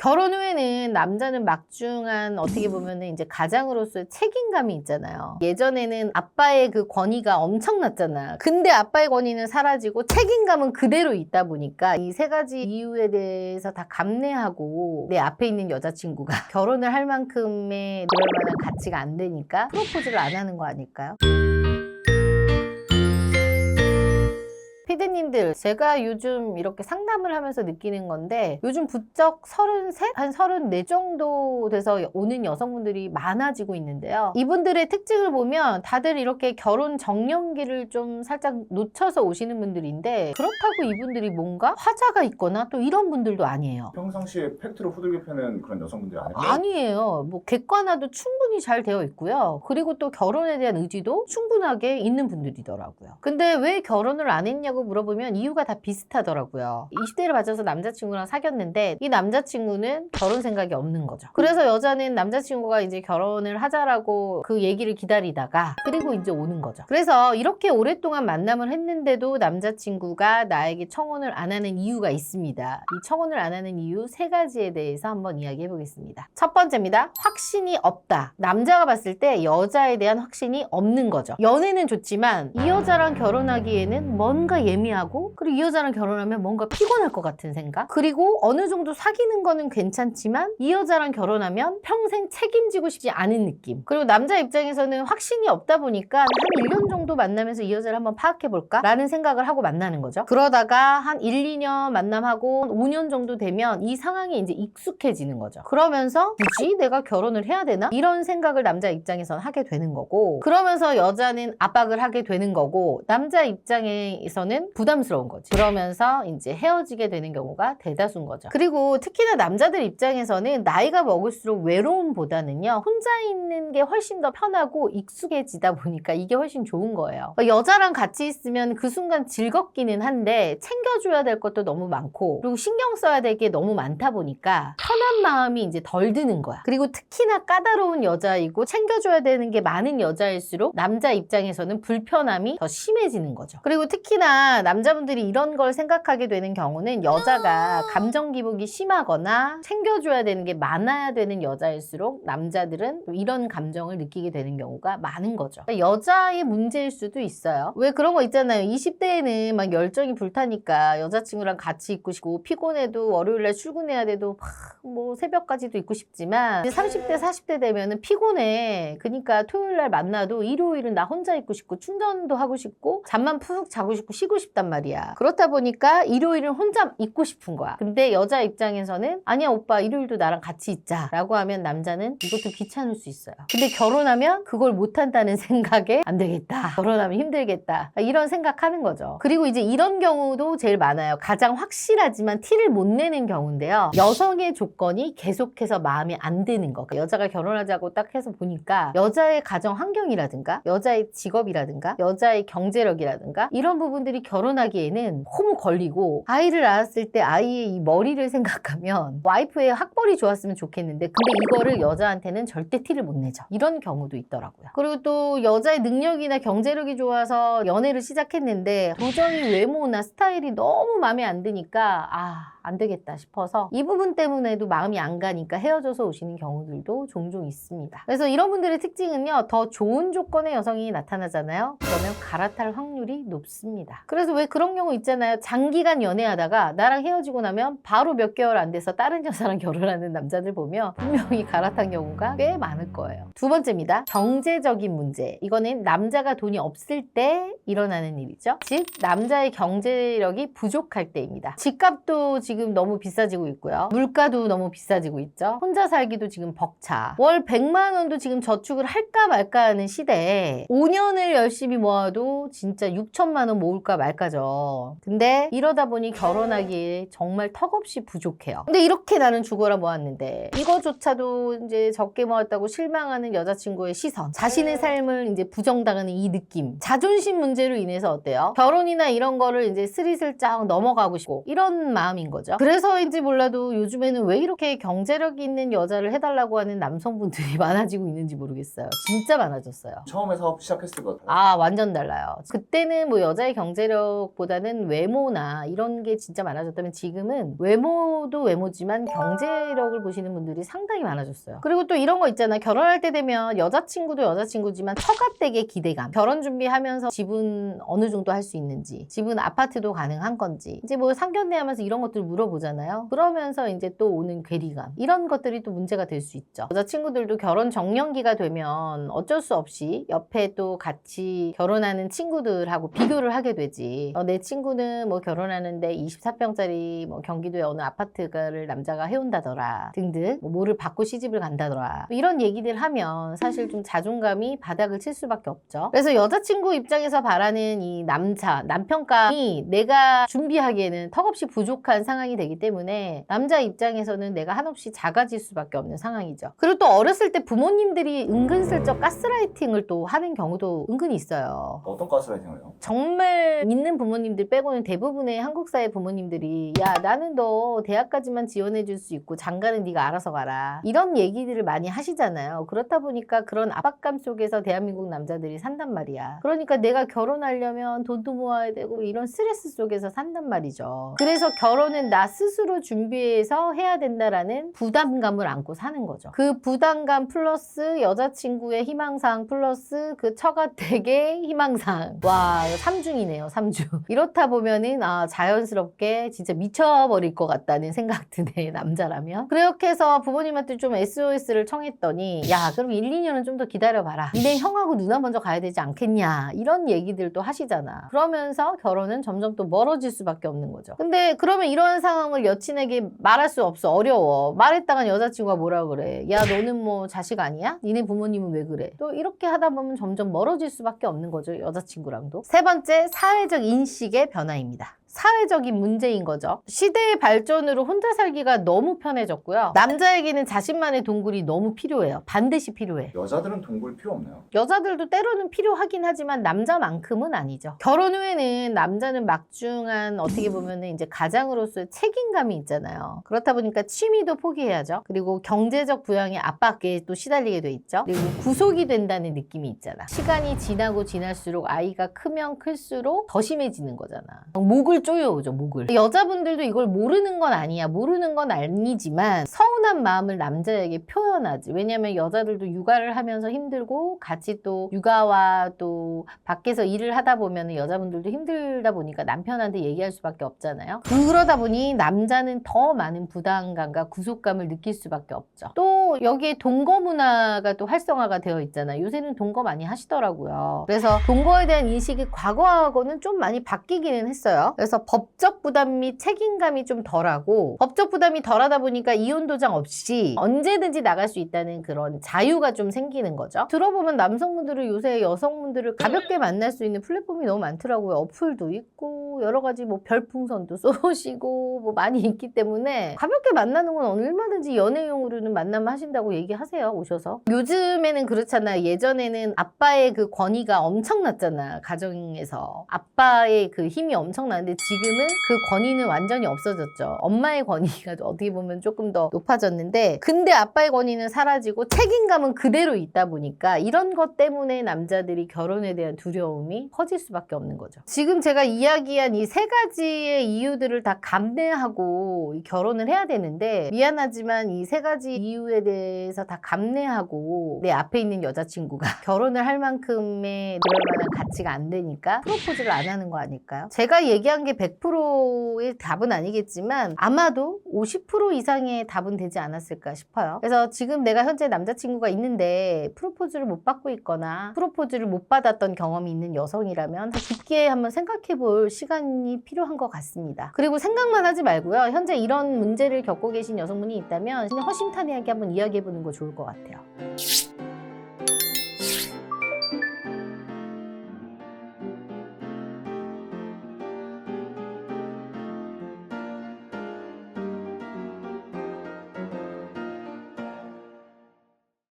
결혼 후에는 남자는 막중한 어떻게 보면은 이제 가장으로서의 책임감이 있잖아요. 예전에는 아빠의 그 권위가 엄청났잖아. 근데 아빠의 권위는 사라지고 책임감은 그대로 있다 보니까 이 세 가지 이유에 대해서 다 감내하고 내 앞에 있는 여자친구가 결혼을 할 만큼의 그럴 만한 가치가 안 되니까 프로포즈를 안 하는 거 아닐까요? 피디님들, 제가 요즘 이렇게 상담을 하면서 느끼는 건데, 요즘 부쩍 33? 한 34 정도 돼서 오는 여성분들이 많아지고 있는데요. 이분들의 특징을 보면 다들 이렇게 결혼 정년기를 좀 살짝 놓쳐서 오시는 분들인데, 그렇다고 이분들이 뭔가 화자가 있거나 또 이런 분들도 아니에요. 평상시에 팩트로 후들겨 패는 그런 여성분들이 아니에요? 아니에요. 뭐 객관화도 충분히 잘 되어 있고요. 그리고 또 결혼에 대한 의지도 충분하게 있는 분들이더라고요. 근데 왜 결혼을 안 했냐고 물어보면 이유가 다 비슷하더라고요. 20대를 맞아서 남자친구랑 사귀었는데 이 남자친구는 결혼 생각이 없는 거죠. 그래서 여자는 남자친구가 이제 결혼을 하자라고 그 얘기를 기다리다가 그리고 이제 오는 거죠. 그래서 이렇게 오랫동안 만남을 했는데도 남자친구가 나에게 청혼을 안 하는 이유가 있습니다. 이 청혼을 안 하는 이유 세 가지에 대해서 한번 이야기해 보겠습니다. 첫 번째입니다. 확신이 없다. 남자가 봤을 때 여자에 대한 확신이 없는 거죠. 연애는 좋지만 이 여자랑 결혼하기에는 뭔가 예미하고 그리고 이 여자랑 결혼하면 뭔가 피곤할 것 같은 생각 그리고 어느 정도 사귀는 거는 괜찮지만 이 여자랑 결혼하면 평생 책임지고 싶지 않은 느낌 그리고 남자 입장에서는 확신이 없다 보니까 한 1년 정도 만나면서 이 여자를 한번 파악해 볼까? 라는 생각을 하고 만나는 거죠 그러다가 한 1, 2년 만남하고 5년 정도 되면 이 상황에 이제 익숙해지는 거죠 그러면서 굳이 내가 결혼을 해야 되나? 이런 생각을 남자 입장에서는 하게 되는 거고 그러면서 여자는 압박을 하게 되는 거고 남자 입장에서는 부담스러운 거지. 그러면서 이제 헤어지게 되는 경우가 대다수인 거죠. 그리고 특히나 남자들 입장에서는 나이가 먹을수록 외로움보다는요 혼자 있는 게 훨씬 더 편하고 익숙해지다 보니까 이게 훨씬 좋은 거예요. 그러니까 여자랑 같이 있으면 그 순간 즐겁기는 한데 챙겨줘야 될 것도 너무 많고 그리고 신경 써야 될 게 너무 많다 보니까 편한 마음이 이제 덜 드는 거야. 그리고 특히나 까다로운 여자이고 챙겨줘야 되는 게 많은 여자일수록 남자 입장에서는 불편함이 더 심해지는 거죠. 그리고 특히나 남자분들이 이런 걸 생각하게 되는 경우는 여자가 감정 기복이 심하거나 챙겨줘야 되는 게 많아야 되는 여자일수록 남자들은 또 이런 감정을 느끼게 되는 경우가 많은 거죠. 그러니까 여자의 문제일 수도 있어요. 왜 그런 거 있잖아요. 20대에는 막 열정이 불타니까 여자친구랑 같이 있고 싶고 피곤해도 월요일날 출근해야 돼도 막뭐 새벽까지도 있고 싶지만 이제 30대 40대 되면은 피곤해. 그러니까 토요일날 만나도 일요일은 나 혼자 있고 싶고 충전도 하고 싶고 잠만 푹 자고 싶고 쉬고 싶단 말이야. 그렇다 보니까 일요일은 혼자 있고 싶은 거야. 근데 여자 입장에서는 아니야 오빠 일요일도 나랑 같이 있자 라고 하면 남자는 이것도 귀찮을 수 있어요. 근데 결혼하면 그걸 못한다는 생각에 안 되겠다. 결혼하면 힘들겠다. 이런 생각하는 거죠. 그리고 이제 이런 경우도 제일 많아요. 가장 확실하지만 티를 못 내는 경우인데요. 여성의 조건이 계속해서 마음에 안 드는 거. 여자가 결혼하자고 딱 해서 보니까 여자의 가정 환경이라든가 여자의 직업이라든가 여자의 경제력이라든가 이런 부분들이 결혼하기에는 너무 걸리고 아이를 낳았을 때 아이의 이 머리를 생각하면 와이프의 학벌이 좋았으면 좋겠는데 근데 이거를 여자한테는 절대 티를 못 내죠. 이런 경우도 있더라고요. 그리고 또 여자의 능력이나 경제력이 좋아서 연애를 시작했는데 도저히 외모나 스타일이 너무 마음에 안 드니까 아, 안 되겠다 싶어서 이 부분 때문에도 마음이 안 가니까 헤어져서 오시는 경우들도 종종 있습니다. 그래서 이런 분들의 특징은요, 더 좋은 조건의 여성이 나타나잖아요. 그러면 갈아탈 확률이 높습니다. 그래서 왜 그런 경우 있잖아요. 장기간 연애하다가 나랑 헤어지고 나면 바로 몇 개월 안 돼서 다른 여자랑 결혼하는 남자들 보면 분명히 갈아탄 경우가 꽤 많을 거예요. 두 번째입니다. 경제적인 문제. 이거는 남자가 돈이 없을 때 일어나는 일이죠. 즉, 남자의 경제력이 부족할 때입니다. 집값도 지금 너무 비싸지고 있고요. 물가도 너무 비싸지고 있죠. 혼자 살기도 지금 벅차. 월 100만 원도 지금 저축을 할까 말까 하는 시대에 5년을 열심히 모아도 진짜 6천만 원 모을까 말까죠. 근데 이러다 보니 결혼하기에 정말 턱없이 부족해요. 근데 이렇게 나는 죽어라 모았는데 이거조차도 이제 적게 모았다고 실망하는 여자친구의 시선, 자신의 삶을 이제 부정당하는 이 느낌, 자존심 문제로 인해서 어때요? 결혼이나 이런 거를 이제 스리슬쩍 넘어가고 싶고 이런 마음인 거죠. 거죠. 그래서인지 몰라도 요즘에는 왜 이렇게 경제력 있는 여자를 해달라고 하는 남성분들이 많아지고 있는지 모르겠어요. 진짜 많아졌어요. 처음에 사업 시작했을 것 같아요. 아, 완전 달라요. 그때는 뭐 여자의 경제력보다는 외모나 이런 게 진짜 많아졌다면 지금은 외모도 외모지만 경제력을 보시는 분들이 상당히 많아졌어요. 그리고 또 이런 거 있잖아. 결혼할 때 되면 여자친구도 여자친구지만 처가댁의 기대감. 결혼 준비하면서 집은 어느 정도 할 수 있는지, 집은 아파트도 가능한 건지, 이제 뭐 상견례 하면서 이런 것들 물어보잖아요. 그러면서 이제 또 오는 괴리감. 이런 것들이 또 문제가 될 수 있죠. 여자친구들도 결혼 정년기가 되면 어쩔 수 없이 옆에 또 같이 결혼하는 친구들하고 비교를 하게 되지. 어, 내 친구는 뭐 결혼하는데 24평짜리 뭐 경기도의 어느 아파트를 남자가 해온다더라 등등 뭐 뭐를 받고 시집을 간다더라 뭐 이런 얘기들 하면 사실 좀 자존감이 바닥을 칠 수밖에 없죠. 그래서 여자친구 입장에서 바라는 이 남자 남편감이 내가 준비하기에는 턱없이 부족한 상황 이 되기 때문에 남자 입장에서는 내가 한없이 작아질 수밖에 없는 상황이죠. 그리고 또 어렸을 때 부모님들이 은근슬쩍 가스라이팅을 또 하는 경우도 은근히 있어요. 어떤 가스라이팅을요? 정말 믿는 부모님들 빼고는 대부분의 한국 사회 부모님들이 야 나는 너 대학까지만 지원해 줄 수 있고 장가는 네가 알아서 가라 이런 얘기들을 많이 하시잖아요 그렇다 보니까 그런 압박감 속에서 대한민국 남자들이 산단 말이야 그러니까 내가 결혼하려면 돈도 모아야 되고 이런 스트레스 속에서 산단 말이죠 그래서 결혼은 나 스스로 준비해서 해야 된다라는 부담감을 안고 사는 거죠. 그 부담감 플러스 여자친구의 희망사항 플러스 그 처가댁의 희망사항. 와 삼중이네요 삼중. 이렇다 보면은 아 자연스럽게 진짜 미쳐버릴 것 같다는 생각 드네 남자라면. 그렇게 해서 부모님한테 좀 SOS를 청했더니 야 그럼 1, 2년은 좀 더 기다려봐라. 니네 형하고 누나 먼저 가야 되지 않겠냐? 이런 얘기들도 하시잖아. 그러면서 결혼은 점점 또 멀어질 수밖에 없는 거죠. 근데 그러면 이런 상황을 여친에게 말할 수 없어. 어려워. 말했다간 여자친구가 뭐라 그래? 야 너는 뭐 자식 아니야? 니네 부모님은 왜 그래? 또 이렇게 하다 보면 점점 멀어질 수밖에 없는 거죠 여자친구랑도. 세 번째 사회적 인식의 변화입니다 사회적인 문제인 거죠. 시대의 발전으로 혼자 살기가 너무 편해졌고요. 남자에게는 자신만의 동굴이 너무 필요해요. 반드시 필요해. 여자들은 동굴 필요 없나요? 여자들도 때로는 필요하긴 하지만 남자만큼은 아니죠. 결혼 후에는 남자는 막중한 어떻게 보면은 이제 가장으로서의 책임감이 있잖아요. 그렇다 보니까 취미도 포기해야죠. 그리고 경제적 부양의 압박에 또 시달리게 돼 있죠. 그리고 구속이 된다는 느낌이 있잖아. 시간이 지나고 지날수록 아이가 크면 클수록 더 심해지는 거잖아. 목을 쪼여오죠, 목을. 여자분들도 이걸 모르는 건 아니야. 모르는 건 아니지만 서운한 마음을 남자에게 표현하지. 왜냐면 여자들도 육아를 하면서 힘들고 같이 또 육아와 또 밖에서 일을 하다 보면 여자분들도 힘들다 보니까 남편한테 얘기할 수밖에 없잖아요. 그러다 보니 남자는 더 많은 부담감과 구속감을 느낄 수밖에 없죠. 또 여기에 동거 문화가 또 활성화가 되어 있잖아요. 요새는 동거 많이 하시더라고요. 그래서 동거에 대한 인식이 과거하고는 좀 많이 바뀌기는 했어요. 그래서 법적 부담 및 책임감이 좀 덜하고 법적 부담이 덜하다 보니까 이혼 도장 없이 언제든지 나갈 수 있다는 그런 자유가 좀 생기는 거죠. 들어보면 남성분들은 요새 여성분들을 가볍게 만날 수 있는 플랫폼이 너무 많더라고요. 어플도 있고 여러 가지 뭐 별풍선도 쏘시고 뭐 많이 있기 때문에 가볍게 만나는 건 얼마든지 연애용으로는 만나면 하신다고 얘기하세요. 오셔서. 요즘에는 그렇잖아. 예전에는 아빠의 그 권위가 엄청났잖아. 가정에서. 아빠의 그 힘이 엄청나는데 지금은 그 권위는 완전히 없어졌죠. 엄마의 권위가 어떻게 보면 조금 더 높아졌는데 근데 아빠의 권위는 사라지고 책임감은 그대로 있다 보니까 이런 것 때문에 남자들이 결혼에 대한 두려움이 커질 수밖에 없는 거죠. 지금 제가 이야기한 이 세 가지의 이유들을 다 감내하고 이 결혼을 해야 되는데 미안하지만 이 세 가지 이유에 대해서 다 감내하고 내 앞에 있는 여자친구가 결혼을 할 만큼의 그럴 만한 가치가 안 되니까 프로포즈를 안 하는 거 아닐까요? 제가 얘기한 게 100%의 답은 아니겠지만 아마도 50% 이상의 답은 되지 않았을까 싶어요. 그래서 지금 내가 현재 남자친구가 있는데 프로포즈를 못 받고 있거나 프로포즈를 못 받았던 경험이 있는 여성이라면 더 깊게 한번 생각해 볼 시간이 필요한 것 같습니다. 그리고 생각만 하지 말고요. 현재 이런 문제를 겪고 계신 여성분이 있다면 그냥 허심탄회하게 한번 이야기해 보는 거 좋을 것 같아요.